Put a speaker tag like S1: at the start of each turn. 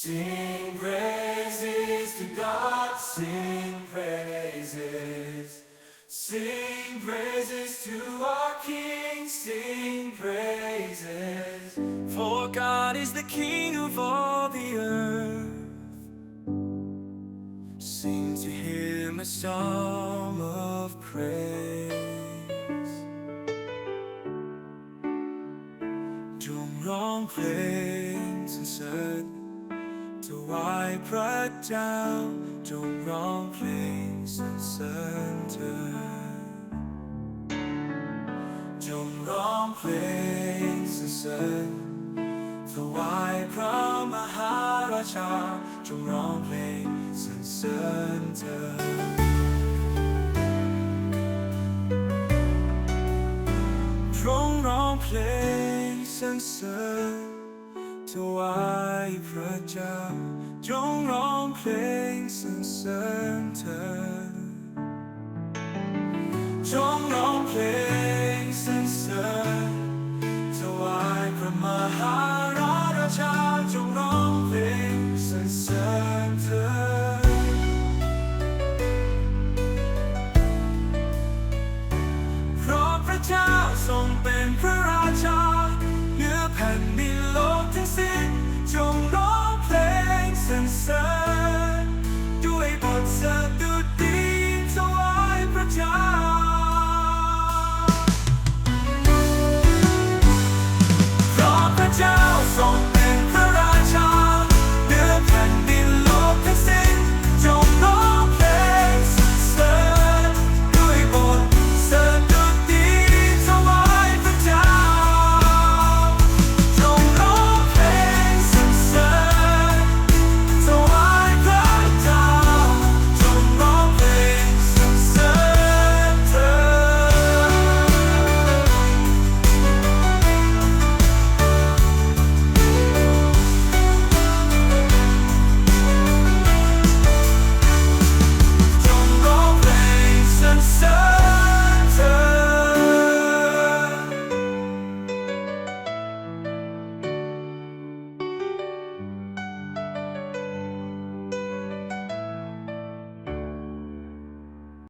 S1: Sing praises to God, sing praises. Sing praises to our King, sing praises. For God is the King of all the earth. Sing to Him a song of praise. Don't wrong place. วายพระเจ้า จงร้องเพลงสรรเสริญเถิดจงร้องเพลงสรรเสริญถวายพระมหาราชา จงร้องเพลงสรรเสริญเถิดจงร้องเพลงสรรเสริญถวาย พระเจ้า จงร้องเพลงสรรเสริญเถิด